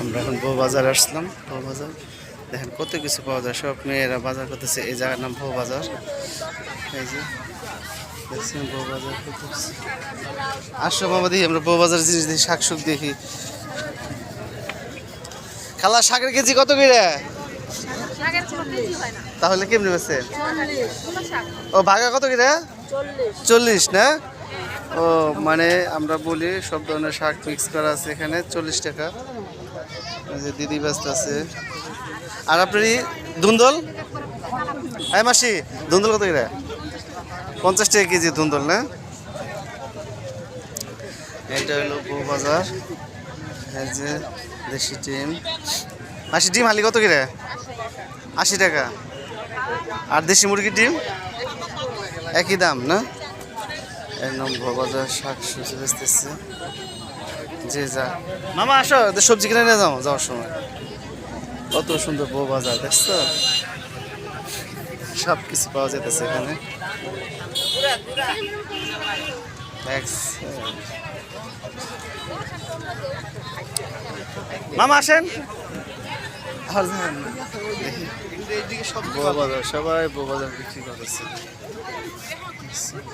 আমরা এখন বউ বাজার আসলাম বউ বাজার দেখেন কত কিছু পাওয়া যায়, সব মেয়েরা বাজার করতেছে, এই জায়গার নাম বউ বাজার এই যে, দেখছেন বউ বাজার করতেছে। আসো বাবা দেখি, আমরা বউ বাজার জিনিস দেখি শাক সুক দেখি। খালা, শাকের কেজি কত করে? কোনো তাহলে কেমনি কোনো শাক ও, ভাগা কত করে? চল্লিশ, না? ও মানে আমরা বলি সব ধরনের শাক মিক্স করা আছে এখানে, চল্লিশ টাকা। দিদি ব্যস্ত আছে। আর আপনার ই ধুন্দল হ্যাঁ মাসি ধুন্দল কত করে? পঞ্চাশ টাকা কেজি ধুন্দল না? এটা হলো বউ বাজার। যে দেশি ডিম। মাসি, ডিম হালি কত করে? আশি টাকা। আর দেশি মুরগির ডিম? একই দাম, না? এক নম্বর বাজার শাক সবজি বেচতেছে। যে যা। মামা আসো সবজি কিনে নিয়ে যাও যাওয়ার সময়। কত সুন্দর বউ বাজার দেখছ? সব কিছু পাওয়া যেতেছে এখানে? মামা আসেন। আর না। দেখি। বাজার সবাই বাজার বিক্রি করতেছে।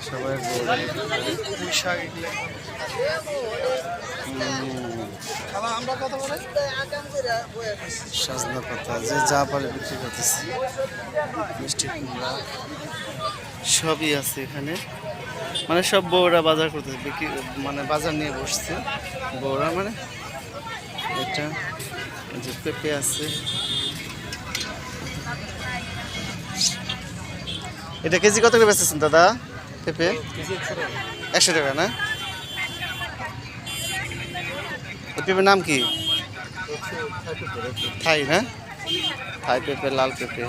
সবাই সাজনা পাতা যে যা পারে বিক্রি করতেছে। মিষ্টি কুমড়া সবই আছে এখানে। মানে সব বউরা বাজার করতেছে বিক্রি মানে বাজার নিয়ে বসছে। বউরা মানে এটা যে পেঁপে আছে এটা কেজি কত করে বেচতেছেন দাদা পেঁপে? একশো টাকা, না? পেঁপের নাম কি? থাই, না? থাই পেঁপে, লাল পেঁপে।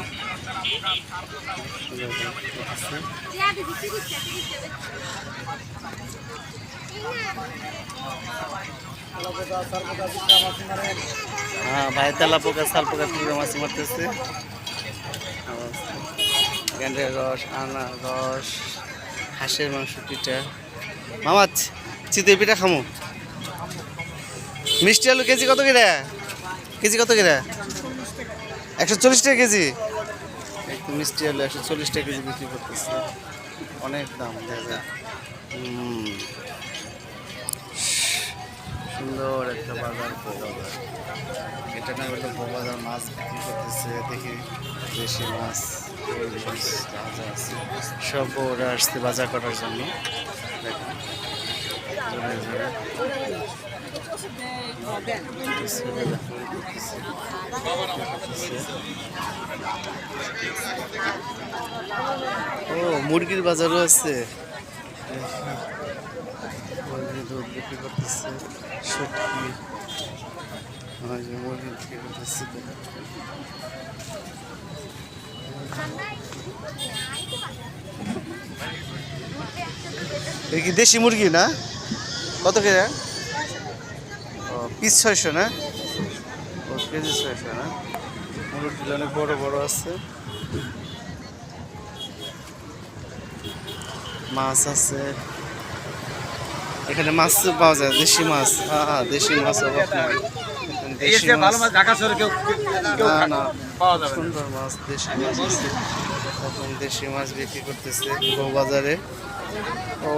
হ্যাঁ ভাই তেলা পোকা শাল পোকা মাছ মারতেছে। গেন্ডের রস, আনা রস, হাঁসের মাংস পিঠা মামা চিতই পিঠা খামো? মিষ্টি আলু কেজি কত করে? কেজি কত করে? একশো চল্লিশ টাকা কেজি। একটু মিষ্টি আলু একশো চল্লিশ টাকা কেজি বিক্রি করতেছে। অনেক দাম দেখা। সুন্দর একটা বাজার। এটা না হলে বাজার মাছ বিক্রি করতেছে, দেখি দেশি মাছ যা আছে সব ওরা আসছে বাজার করার জন্য। ও, মুরগির বাজারও আছে। মুরগির দুধ বিক্রি করতেছে সত্যি ওই যে মুরগি বিক্রি করতেছে এই কি দেশি মুরগি না? কত করে ও পিস ছয়শো না? ও কেজি ছয়শো না? মুরগিগুলো অনেক বড় বড় আছে। মাছ আছে। এখানে মাছ পাওয়া যায় দেশি মাছ। হ্যাঁ হ্যাঁ দেশি মাছ অভাব নাই। দেশি মাছ। ঢাকা শহরে কেউ কেউ না না পাওয়া যাবে সুন্দর মাছ দেশি মাছ আছে। এখন দেশি মাছ বিক্রি করতেছে বাজারে ও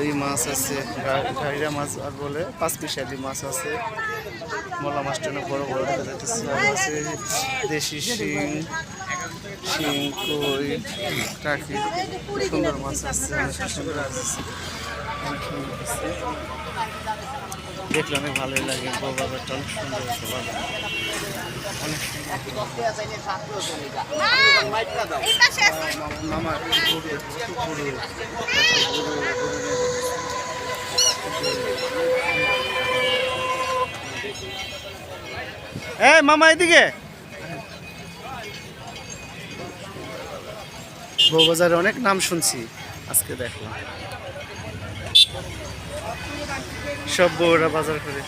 ওই মাছ আছে ঘাইরা মাছ আর বলে পাঁচ পিসালি মাছ আছে। মলা মাছটা অনেক বড় বড় দেখা যাচ্ছে আর আছে দেশি শিং শিং কই টাকি সুন্দর মাছ আছে সুন্দর সুন্দর আছে। দেখলে অনেক ভালোই লাগে বাজারটা অনেক সুন্দর আছে মামা। এই মামা এদিকে। বউবাজারে অনেক নাম শুনছি, আজকে দেখলাম। সব বউরা বাজার করে।